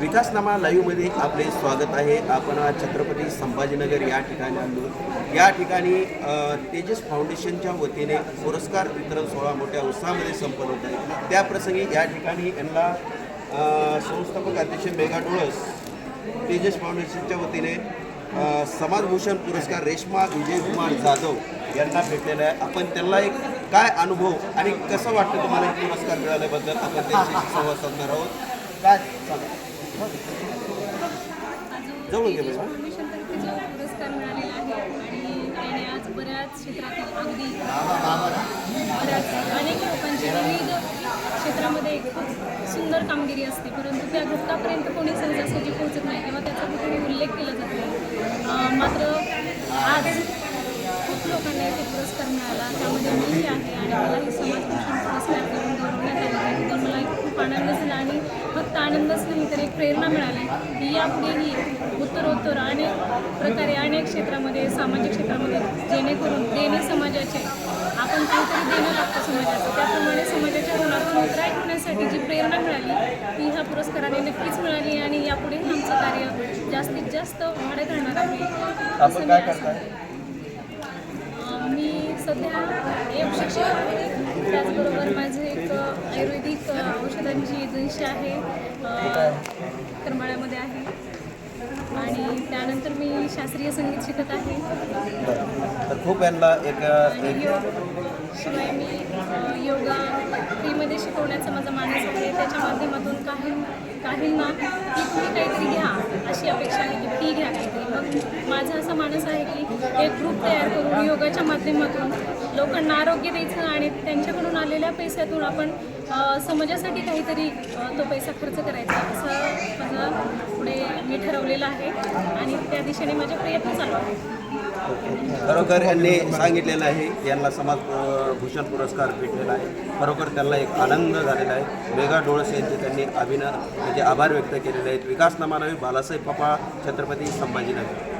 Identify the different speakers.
Speaker 1: विकासनामा लाईव्हमध्ये आपले स्वागत आहे. आपण आज छत्रपती संभाजीनगर या ठिकाणी आलो. या ठिकाणी तेजस फाउंडेशनच्या वतीने पुरस्कार वितरण सोहळा मोठ्या उत्साहामध्ये संपन्न होत आहे. त्याप्रसंगी या ठिकाणी यांना संस्थापक अध्यक्ष मेघा डोळस तेजस फाउंडेशनच्या वतीने समाजभूषण पुरस्कार रेश्मा विजयकुमार जाधव यांना भेटलेला आहे. आपण त्यांना एक काय अनुभव आणि कसं वाटतं तुम्हाला पुरस्कार मिळाल्याबद्दल? आपण त्यांच्याशी संवाद साधणार आहोत. काय सांगा जवळून घे बाई.
Speaker 2: फाउंडेशनतर्फे जो पुरस्कार मिळालेला आहे आणि त्याने आज बऱ्याच क्षेत्रातील अगदी बऱ्याच अनेक लोकांची विविध क्षेत्रामध्ये एक सुंदर कामगिरी असते. परंतु त्या घटकापर्यंत कोणी सहजासहजी पोहोचत नाही किंवा त्याचा कुठेही उल्लेख केला जात मात्र आज खूप लोकांना इथे पुरस्कार मिळाला. त्यामध्ये मीही आहे आणि मला ही समाजभूषण पुरस्कार देऊन गौरवण्यात आले. त्याबद्दल मला एक खूप आनंद झाला. आनंदच नाही तर एक प्रेरणा मिळाली. की यापुढेही उत्तरोत्तर अनेक प्रकारे अनेक क्षेत्रामध्ये सामाजिक क्षेत्रामध्ये जेणेकरून देणे समाजाचे आपण काहीतरी देणं लागतं समाजाचं. त्याप्रमाणे समाजाच्या ऋणातून उतराय होण्यासाठी जी प्रेरणा मिळाली ती ह्या पुरस्काराने नक्कीच मिळाली आणि यापुढेही आमचं कार्य जास्तीत जास्त वाढत राहणार आहे. मी सध्या एक शिक्षक आहे. त्याचबरोबर माझे एक आयुर्वेदिक औषधांची एजन्सी आहे. करमाळ्यामध्ये आहे. आणि त्यानंतर मी शास्त्रीय संगीत शिकत आहे.
Speaker 1: तर खूप यांना एक
Speaker 2: शिवाय मी योगा फ्रीमध्ये शिकवण्याचा माझा मानस आहे. त्याच्या माध्यमातून काही काहींना की तुम्ही काहीतरी घ्या अशी अपेक्षा आहे की फी घ्या काहीतरी. मग माझा असा मानस आहे की एक ग्रुप तयार करून योगाच्या माध्यमातून लोकांना आरोग्य द्यायचं आणि त्यांच्याकडून आलेल्या पैशातून आपण समाजासाठी काहीतरी तो पैसा खर्च करायचा असं माझं पुढे मी ठरवलेलं आहे. आणि त्या दिशेने माझे प्रयत्न चालू आहेत.
Speaker 1: खरोखर यांनी सांगितलेलं आहे यांना समाज भूषण पुरस्कार भेटलेला आहे. खरोखर त्यांना एक आनंद झालेला आहे. मेघा डोळस यांचे त्यांनी अभिनय म्हणजे आभार व्यक्त केलेले आहेत. विकास नमानावी बालासाहेब पपा छत्रपती संभाजीनगर.